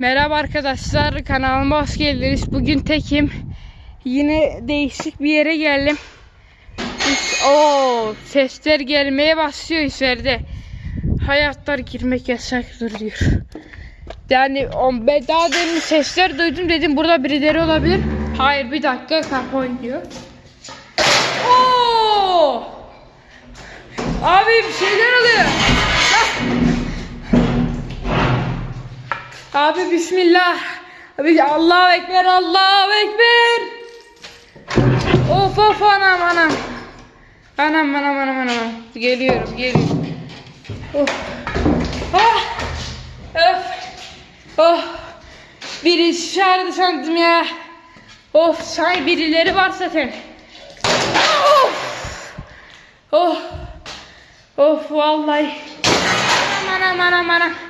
Merhaba arkadaşlar kanalıma hoş geldiniz. Bugün tekim. Yine değişik bir yere geldim. O sesler gelmeye başlıyor içeride. Hayatlar girmek yasaktır diyor. Yani on, ben daha demin sesler duydum dedim burada birileri olabilir. Hayır bir dakika kapı oynuyor. Oo! Abi bir şeyler oluyor. Abi bismillah. Abi Allahu ekber Allahu ekber. Of of anam anam. Anam anam anam anam. Geliyorum geliyorum. Of. Ah. Öf. Oh. Biri çağırdı sandım ya. Of say birileri var zaten. Of. Oh. Of vallahi. Anam anam anam anam.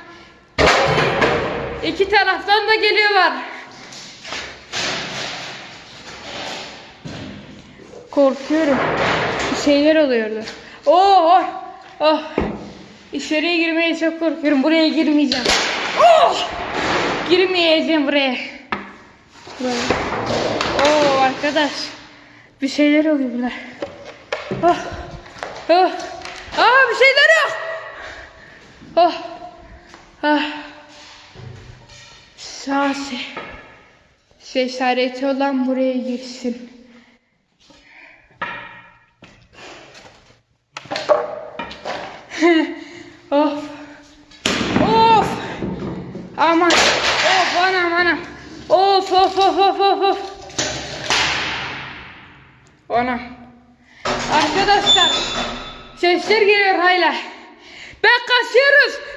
İki taraftan da geliyorlar. Korkuyorum. Bir şeyler oluyordu. Oh, oh, oh. İçeriye girmeye çok korkuyorum. Buraya girmeyeceğim. Oh! Girmeyeceğim buraya. Buraya. Oh arkadaş. Bir şeyler oluyor burada. Oh. Oh. Aa bir şeyler yok. Oh. Ah. Sasi. Cesareti olan buraya girsin. of. Of. Aman. Of anam anam. Of of of of of of. Anam. Arkadaşlar. Sesler geliyor hala. Ben kaçıyoruz.